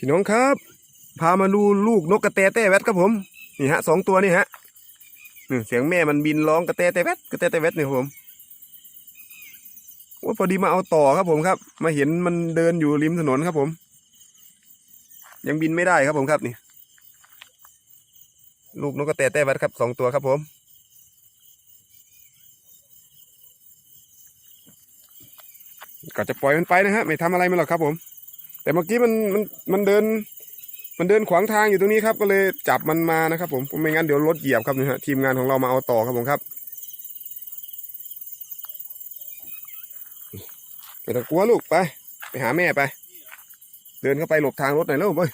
พี่น้องครับ พามาดูลูกนกกระแตแต้แวดครับผม นี่ฮะสองตัวนี่ฮะนี่เสียงแม่มันบินร้องกระแตแต้แวดกระแตแต้แวดนี่ครับผมว่าพอดีมาเอาต่อครับผมครับ มาเห็นมันเดินอยู่ริมถนนครับผม ยังบินไม่ได้ครับผมครับนี่ ลูกนกกระแตแต้แวดครับสองตัวครับผมก็จะปล่อยมันไปนะฮะไม่ทำอะไรมันหรอกครับผม แต่เมื่อกี้มันมันมันเดิน มันเดินขวางทางอยู่ตรงนี้ครับ ก็เลยจับมันมานะครับ ผมไม่งั้นเดี๋ยวรถเหยียบครับนี่ฮะทีมงานของเรามาเอาต่อครับผมครับไม่ต้องกลัวลูกไป ไปหาแม่ไป เดินเข้าไปหลบทางรถหน่อยแล้วเว้ย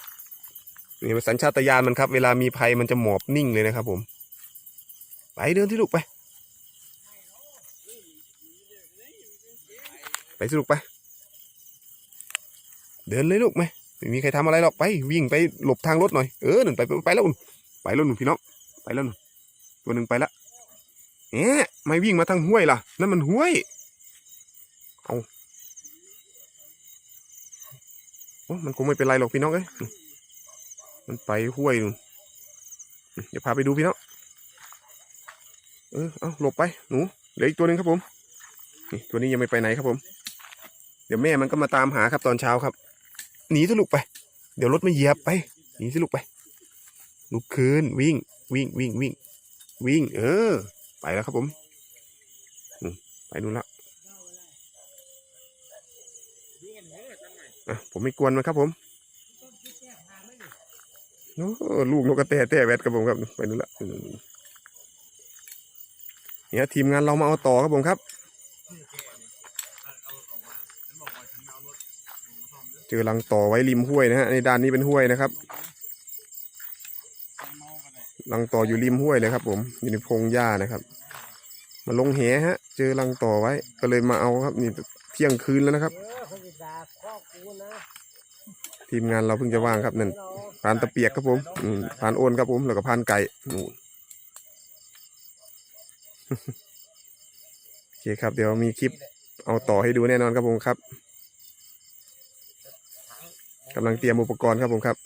นี่มันสัญชาตญาณมันครับ เวลามีภัยมันจะหมอบนิ่งเลยนะครับ ผม ไปเดินที่ลูกไป ไปสิลูกไป เดินเลยลูกไหมไม่มีใครทำอะไรหรอกไป วิ่งไปหลบทางรถหน่อยเออหนึ่งไปไปไปแล้วอุ่นไปแล้วหนุ่มพี่น้องไปแล้วหนุ่มตัวหนึ่งไปละเอ๊ะไม่วิ่งมาทางห้วยล่ะนั่นมันห้วยเอาโอ้มันคงไม่เป็นไรหรอกพี่น้องเอ้ยมันไปห้วยนู่นเดี๋ยวพาไปดูพี่น้องเออเอาหลบไปหนูเหลืออีกตัวหนึ่งครับผมนี่ตัวนี้ยังไม่ไปไหนครับผม เดี๋ยวแม่มันก็มาตามหาครับตอนเช้าครับ หนีสลูกไป เดี๋ยวรถม่เหยียบไป หนีสลูกไป ลุกคืนวิ่ง วิ่งวิ่งวิ่ง วิ่ง เออ ไปแล้วครับผมไปนู่นละอะผมไม่กวนมันครับผมโอ้ลูกนกกระแตแต้แวดครับผมครับ ไปนู่นละเนี่ยทีมงานเรามาเอาต่อครับผมครับ เจอรังต่อไว้ริมห้วยนะฮะในด้านนี้เป็นห้วยนะครับรังต่ออยู่ริมห้วยเลยครับ ผมอยู่ในพงหญ้านะครับ มาลงแหฮะ เจอรังต่อไว้ ก็เลยมาเอาครับนี่เที่ยงคืนแล้วนะครับ ทีมงานเราเพิ่งจะว่างครับนั่นพานตะเปียกครับผมอืมพานโอนครับผมแล้วก็พานไก่นูโอเคครับ เดี๋ยวมีคลิปเอาต่อให้ดูแน่นอนครับผมครับ กำลังเตรียมอุปกรณ์ครับผมครับ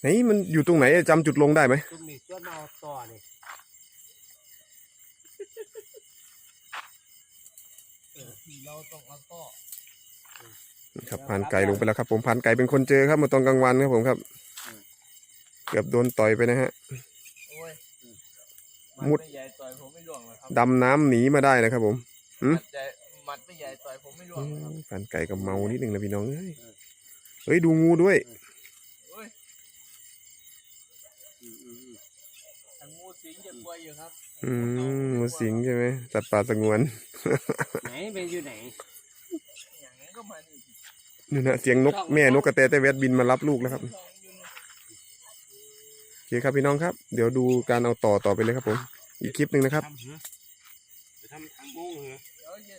ไหนมันอยู่ตรงไหนจำจุดลงได้ไหมจุ่มนี่จนเอาต่อนี่เออเราต้องเอาต่อครับพานไก่ลงไปแล้วครับ ผมพานไก่เป็นคนเจอครับเมื่อตอนกลางวันครับผมครับ เกือบโดนต่อยไปนะฮะโอ้ยมุดไม่ใหญ่ต่อยผมไม่ล่วงหรอกครับดำน้ำหนีมาได้นะครับผมหืม มัดใจมัดไม่ใหญ่ต่อยผมไม่ล่วงหรอกครับพานไก่กับเมานิดนึงนะพี่น้องเอ้ยเฮ้ยดูงูด้วยโอ้ยทางงูสิงจะกลัวอยู่ครับอืมงูสิงใช่ไหมสัตว์ป่าสงวน ไหนเป็นอยู่ไหนอย่างนั้นก็มานี่นี่นะเสียงนกแม่นกกระแตแต่แวดบินมารับลูกแล้วครับทองอยู่นะโอเคครับพี่น้องครับ เดี๋ยวดูการเอาต่อต่อไปเลยครับผม อีกคลิปหนึ่งนะครับทำเหรอจะทำทางมุ้งเหรอเดี๋ยวจะ